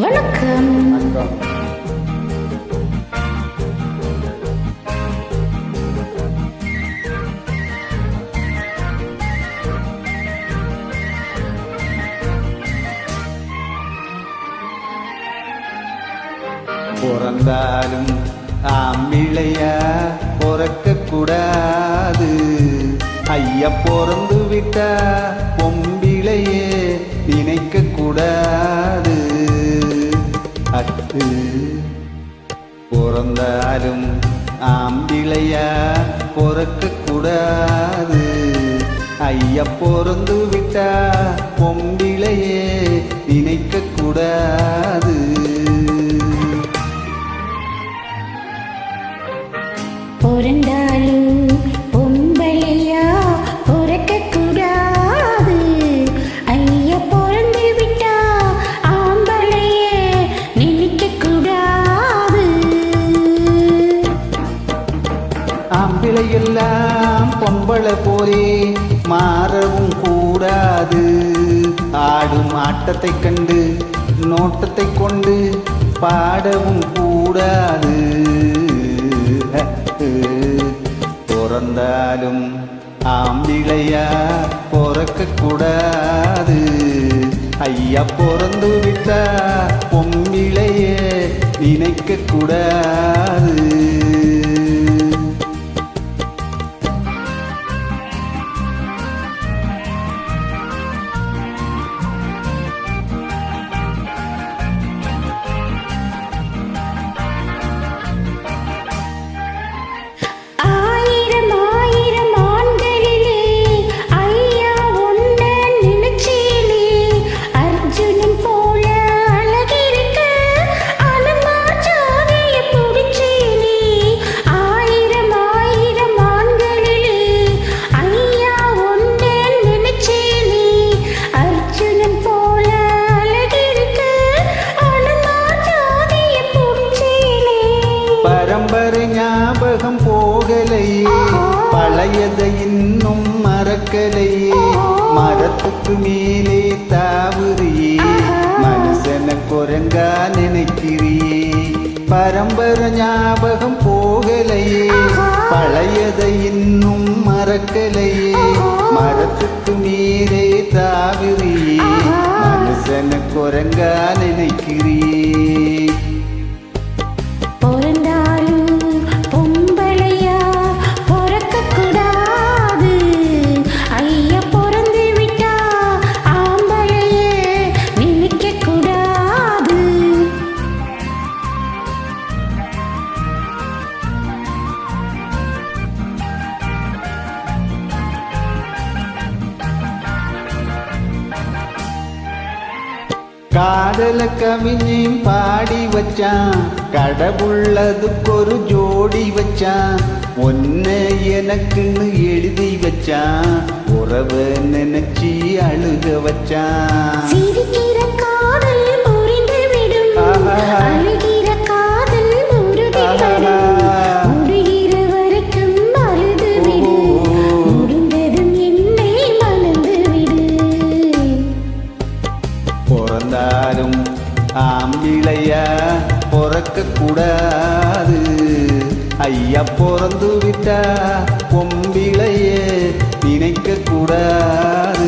வணக்கம். பிறந்தாலும் ஆம்பிளைய பிறக்க கூடாது ஐயா பிறந்து விட்டா பொம் அத்து பிறந்தாலும் ஆம்பிளையா பிறக்க கூடாது. ஐயா பிறந்து விட்டா பொம்பிளையே நினைக்க கூடாது. எல்லாம் பொம்பளை போரே மாறவும் கூடாது. ஆடும் ஆட்டத்தை கண்டு நோட்டத்தை கொண்டு பாடவும் கூடாது. பிறந்தாலும் ஆம்பிளையா பிறக்க கூடாது. ஐயா பிறந்து விட்டா பொம்பிளையே நினைக்க கூடாது. போகலையே பழையதை இன்னும் மறக்கலையே மரத்துக்கு மேலே தாவுறியே மனுஷன குரங்கா நினைக்கிறியே பரம்பர ஞாபகம் போகலையே பழையதை இன்னும் மறக்கலையே மரத்துக்கு மேலே தாவுறியே மனுஷன குரங்கா நினைக்கிறியே காதல கவிஞன் பாடி வச்சான். கடவுள்ளதுக்கு ஒரு ஜோடி வச்சான். ஒன்னு எனக்குன்னு எழுதி வச்சான். உறவு நினைச்சி அழுக வச்சான். பிறந்தாலும் ஆம்பிளையா பிறக்க கூடாது. ஐயா பிறந்து விட்டா பொம்பிளையே நினைக்க கூடாது.